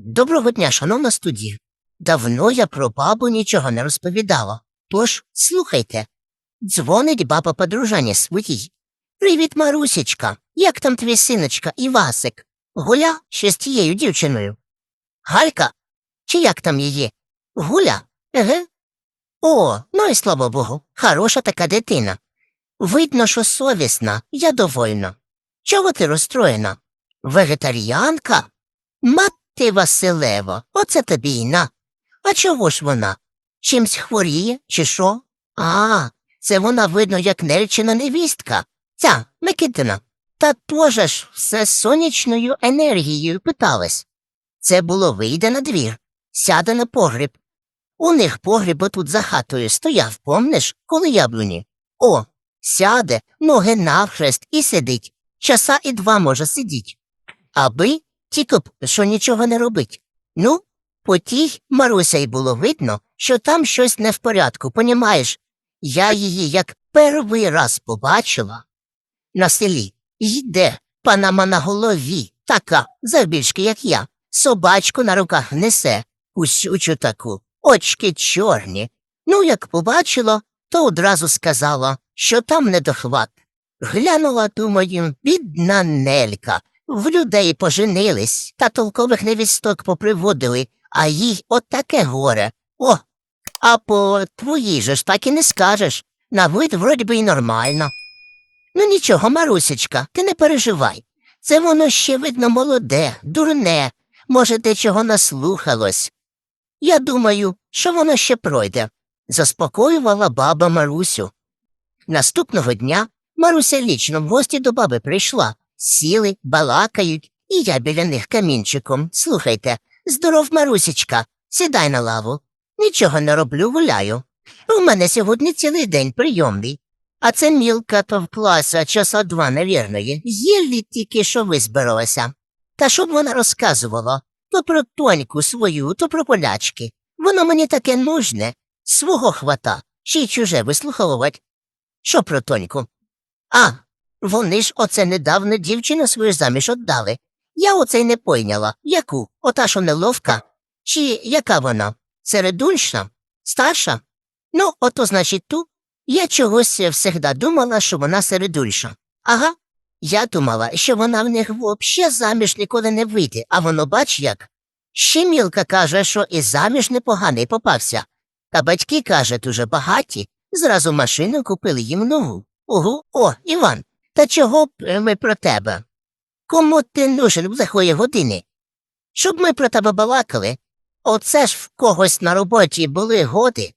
Доброго дня, шановна студія. Давно я про бабу нічого не розповідала. Тож слухайте. Дзвонить баба подружання своїй. Привіт, Марусечка. Як там твій синочка Івасик? Гуля ще з тією дівчиною. Галька? Чи як там її? Гуля? Еге? О, ну і слава Богу, хороша така дитина. Видно, що совісна, я довольна. Чого ти розстроєна? Вегетаріанка? Мати Василево, оце тобі й на. А чого ж вона? Чимсь хворіє, чи що? А, це вона, видно, як неречена невістка. Ця, Микитина. Та теж ж все сонячною енергією питалась. Це було вийде на двір, сяде на погріб. У них погріб отут за хатою стояв, помниш, коли яблуні? О, сяде, ноги навхрест і сидить. Часа і два може сидіть. Аби тільки б що нічого не робить. Ну, по тій Маруся й було видно, що там щось не в порядку, понімаєш? Я її як перший раз побачила на селі. Йде панама на голові, така, завбільшки, як я, собачку на руках несе, усючу таку, очки чорні. Ну, як побачила, то одразу сказала, що там недохват. Глянула, думаю, бідна нелька. В людей поженились та толкових невісток поприводили, а їй отаке горе. О, а по твоїй же ж так і не скажеш. На вид вроді би й нормально. Ну нічого, Марусечка, ти не переживай. Це воно ще, видно, молоде, дурне, може, де чого наслухалось. Я думаю, що воно ще пройде, заспокоювала баба Марусю. Наступного дня Маруся лічно в гості до баби прийшла. Сіли, балакають, і я біля них камінчиком. Слухайте, здоров, Марусечка, сідай на лаву. Нічого не роблю, гуляю. У мене сьогодні цілий день прийомний. А це мілка то вклася часа два, невірно є. Єлі тільки що визбиралася. Та щоб вона розказувала то про тоньку свою, то про полячки. Воно мені таке нужне. Свого хвата, ще й чуже вислуховувати. Що про тоньку? А, вони ж оце недавно дівчину свою заміж отдали. Я оце й не пойняла. Яку? Ота, що неловка? Чи яка вона? Середульша? Старша? Ну, ото, значить, ту. Я чогось всегда думала, що вона середульша. Ага. Я думала, що вона в них вообще заміж ніколи не вийде, а воно бач як. Ще мілка каже, що і заміж непоганий попався. Та батьки, каже, дуже багаті, зразу машину купили їм нову. Ого, о, Іван, та чого б е, ми про тебе? Кому ти нужен в лихої години? Щоб ми про тебе балакали. Оце ж в когось на роботі були годи.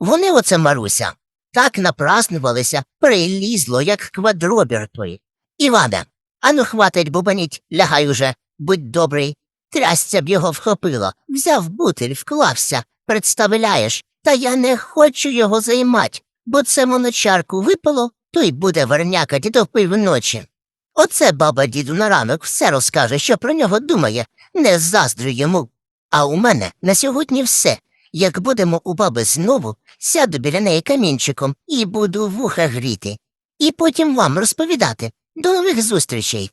Вони оце, Маруся, так напразнувалися, прилізло, як квадробір той. Іване, ану хватить бубаніть, лягай уже, будь добрий. Трясця б його вхопило, взяв бутиль, вклався, представляєш, та я не хочу його займать, бо це воно чарку випало, то й буде вернякати до півночі. Оце баба діду на ранок все розкаже, що про нього думає, не заздрю йому. А у мене на сьогодні все. Як будемо у баби знову, сяду біля неї камінчиком і буду вуха гріти. І потім вам розповідати. До нових зустрічей.